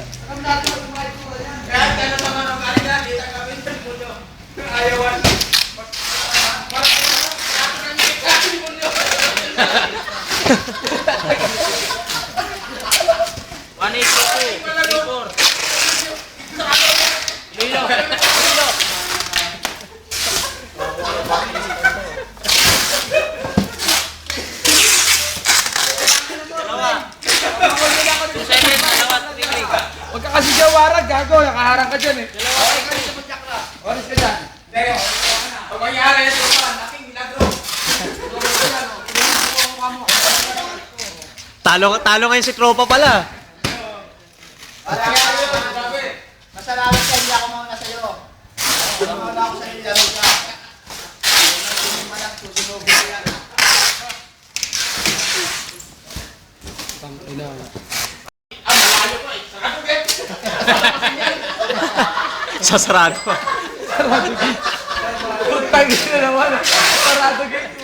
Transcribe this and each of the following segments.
Kaya kaya naman ang kanila, kita kami sa puno. Ayawan. One eight two Ka jawarag, gago. Nakaharang ka dyan eh. Oras ka dyan. Pag mangyari ito pa, laking milagro. Talo, talo ngayon si Tropa pala. Masalamat ka, hindi ako mauna sa'yo. Mauna ako sa'yo, laro ka. Hindi man lang, susunugin ko yan. Ah, malayo ko eh. Sarado get. Sasarado. Putang ina naman. Parado gate.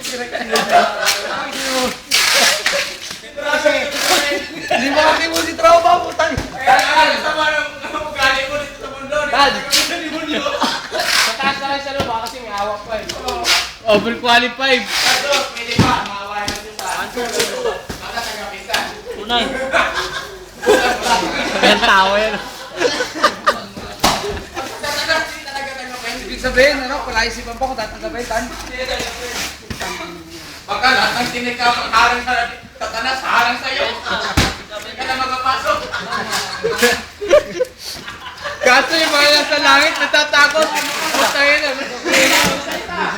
Hindi mo kasi mo si Tropa, putang. Kaya nga, kasama ng ugali ko dito sa mundo. Dad. Mataas na lang siya no, baka kasi may hawak pa eh. Overqualified. Tato, pwede pa, maawain na siya sa Baka tagapitan. Tunay. Yan tao yan. Ibig sabihin, ano, palaisipan pa kung tatanggapin, Tan. Baka lahat ng tinig ka, harang sa tatanas, harang sa'yo. Hindi ka na makapasok. Kaso yung mga nasa langit, natatakot.